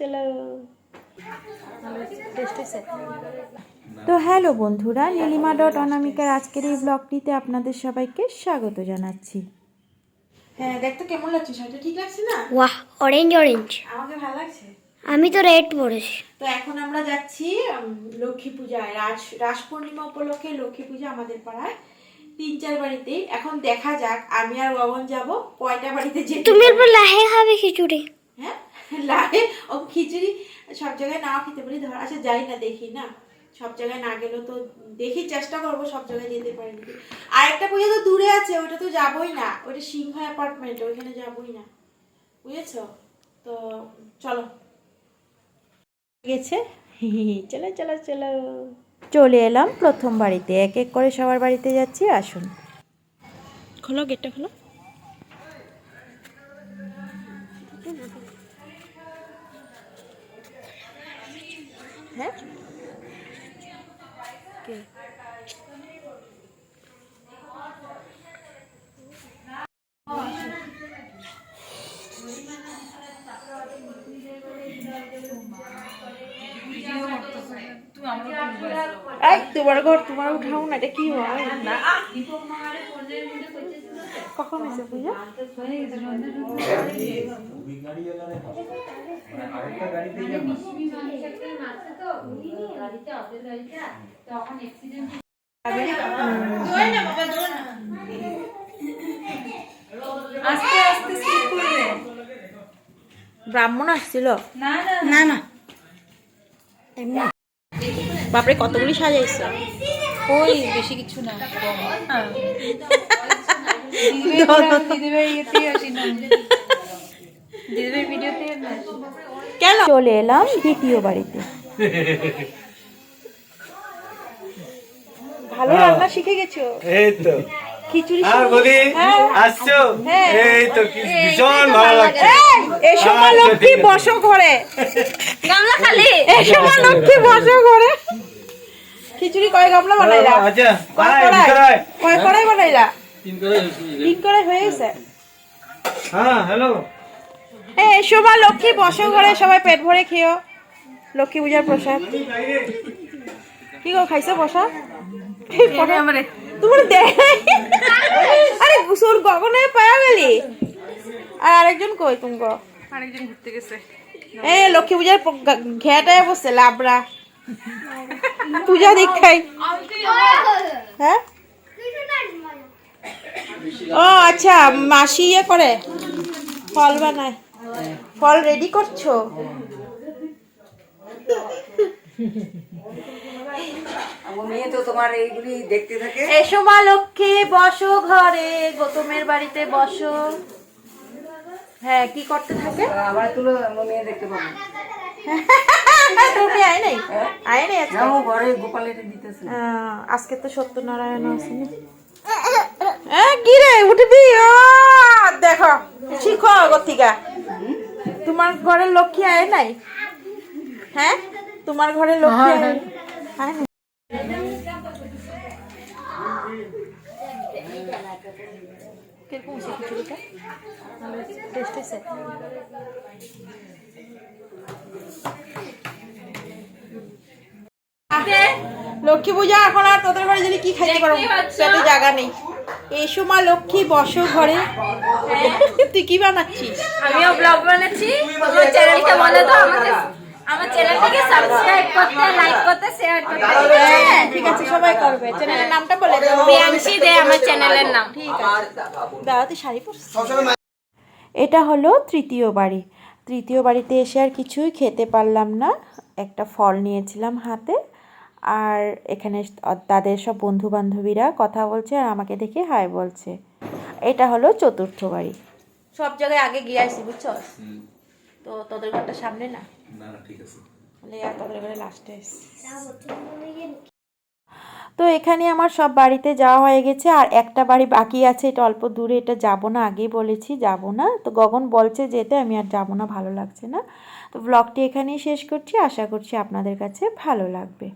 চলো। তো হ্যালো বন্ধুরা নীলিমা ডট অনামিকার আজকের এই ব্লগটিতে আপনাদের সবাইকে স্বাগত জানাচ্ছি। হ্যাঁ দেখতে কেমন লাগছে? শাড়িটা ঠিক লাগছে না? ওয়াহ অরেঞ্জ অরেঞ্জ আমাকে ভালো লাগছে? আমি তো রেড পরেছি। তো এখন আমরা যাচ্ছি লক্ষ্মী পূজায়। রাজ রাস পূর্ণিমা উপলক্ষে লক্ষ্মী পূজা আমাদের পাড়ায়। তিন চার বাড়িতে এখন দেখা যাক আমি আর গগন যাব। কয়টা বাড়িতে যে তুমি অল্প লাহে খাবে খিচুড়ি। লাগে ও খিচুড়ি সব জায়গায় নাও খেতে পারি, ধর আচ্ছা যাই না, দেখি না। সব জায়গায় না গেলেও তো দেখি চেষ্টা করব, সব জায়গায় যেতে পারি আর একটা পুজো তো দূরে আছে, ওটা তো যাবোই না। ওটা সিংহ অ্যাপার্টমেন্ট ওইখানে যাবোই না। বুঝেছ? তো চলো। গেছে? চলো চলো চলো। চলে এলাম প্রথম বাড়িতে। এক এক করে সবার বাড়িতে যাচ্ছি, আসুন। খোলো, গেটটা খোলো। হ্যাঁ? কে? এই তোমার ঘর তোমার উঠাও না এটা কি হয়? কখন হয়েছে পূজা? ব্রাহ্মণ আসছিল? না না বাপরে কতগুলি সাজাইছ? ওই বেশি কিছু না। কেন? চলে এলাম দ্বিতীয় বাড়িতে। ভালো রান্না শিখে গেছো? এই তো। খিচুড়ি আর বলি হ্যাঁ। আসছো? হ্যাঁ। এই তো ভীষণ ভালো লাগছে। এসো মা লক্ষ্মী বসো ঘরে। গামলা খালি? এসো মা লক্ষ্মী বসো ঘরে। খিচুড়ি কয় গামলা বানাইলা? আচ্ছা কয় কড়াই? কয় কড়াই বানাইলা? তিন কড়াই হয়ে গেছে? হ্যাঁ হ্যালো। এই এসো মা লক্ষ্মী বসো ঘরে সবাই পেট ভরে খেও লক্ষ্মী পূজার প্রসাদ কি গো খাইছো প্রসাদ তোমার দেখ আরে সুর গগনে পায়া গেলি। আর আরেকজন কই তুমি আরেকজন ঘুরতে গেছে। এই লক্ষ্মী পূজার ঘেটায় বসছে লাবড়া পূজা দীক্ষাই হ্যাঁ ও আচ্ছা মাসি ইয়ে করে ফল বানায় ফল রেডি করছ মেয়ে তো তোমার এইগুলি দেখতে থাকে এসো মা লক্ষ্মী বসো ঘরে গৌতমের বাড়িতে বসো। হ্যাঁ কি করতে থাকে? আমার তুলো মেয়ে দেখতে পাবো। তুমি আয় নাই? আয় নাই আজকে? ঘরে গোপালের দিতেছে। আজকে তো সত্যনারায়ণ হ্যাঁ কি রে উঠবি দেখো শিখো গতিকা তোমার ঘরের লক্ষ্মী আয় নাই? হ্যাঁ? তোমার ঘরে? কীরকম হয়েছে খিচুড়িটা টেস্ট হয়েছে লক্ষ্মী পূজা এখন আর তোদের ঘরে যদি কি খাইতে পারব পেটে জায়গা নেই। এসো মা লক্ষ্মী বসো ঘরে। তুই কি বানাচ্ছিস? আমিও ব্লগ বানাচ্ছি। আমার চ্যানেলকে বলে দাও আমাকে আমার চ্যানেলটাকে সাবস্ক্রাইব করতে লাইক করতে শেয়ার করতে ঠিক আছে? সবাই করবে। চ্যানেলের নামটা বলে দাও। প্রিয়াংশী দে আমার চ্যানেলের নাম। ঠিক আছে তুই শাড়ি পরছিস? এটা হলো তৃতীয় বাড়ি। তৃতীয় বাড়িতে এসে আর কিছুই খেতে পারলাম না। একটা ফল নিয়েছিলাম হাতে। আর এখানে তাদের সব বন্ধু বান্ধবীরা কথা বলছে আর আমাকে দেখে হাই বলছে। এটা হলো চতুর্থ বাড়ি। সব জায়গায় আগে গিয়ে আসি বুঝছ তো তোদের ঘরটা সামনে না? না ঠিক আছে। তোদের ঘরে লাস্টে তো এখানে আমার সব বাড়িতে যাওয়া হয়ে গেছে আর একটা বাড়ি বাকি আছে এটা অল্প দূরে এটা যাব না আগেই বলেছি যাব না। তো গগন বলছে যেতে আমি আর যাব না ভালো লাগছে না। তো ব্লগটি এখানেই শেষ করছি আশা করছি আপনাদের কাছে ভালো লাগবে।